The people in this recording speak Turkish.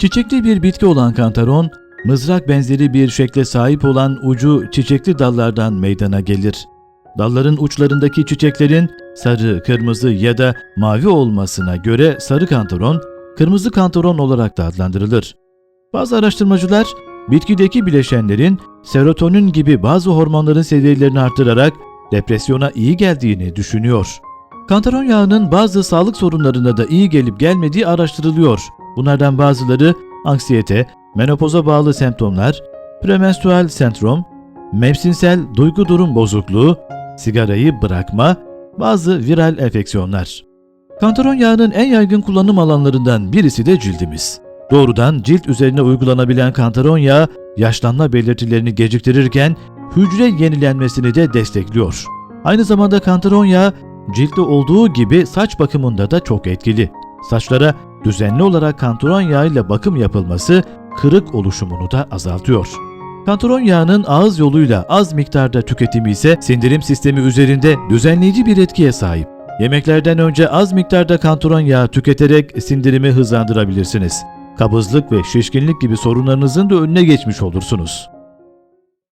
Çiçekli bir bitki olan kantaron, mızrak benzeri bir şekle sahip olan ucu çiçekli dallardan meydana gelir. Dalların uçlarındaki çiçeklerin sarı, kırmızı ya da mavi olmasına göre sarı kantaron, kırmızı kantaron olarak da adlandırılır. Bazı araştırmacılar bitkideki bileşenlerin serotonin gibi bazı hormonların seviyelerini artırarak depresyona iyi geldiğini düşünüyor. Kantaron yağının bazı sağlık sorunlarına da iyi gelip gelmediği araştırılıyor. Bunlardan bazıları anksiyete, menopoza bağlı semptomlar, premenstrüel sendrom, mevsimsel duygu durum bozukluğu, sigarayı bırakma, bazı viral enfeksiyonlar. Kantaron yağının en yaygın kullanım alanlarından birisi de cildimiz. Doğrudan cilt üzerine uygulanabilen kantaron yağı yaşlanma belirtilerini geciktirirken hücre yenilenmesini de destekliyor. Aynı zamanda kantaron yağı ciltte olduğu gibi saç bakımında da çok etkili. Saçlara düzenli olarak kantaron yağıyla bakım yapılması kırık oluşumunu da azaltıyor. Kantaron yağının ağız yoluyla az miktarda tüketimi ise sindirim sistemi üzerinde düzenleyici bir etkiye sahip. Yemeklerden önce az miktarda kantaron yağı tüketerek sindirimi hızlandırabilirsiniz. Kabızlık ve şişkinlik gibi sorunlarınızın da önüne geçmiş olursunuz.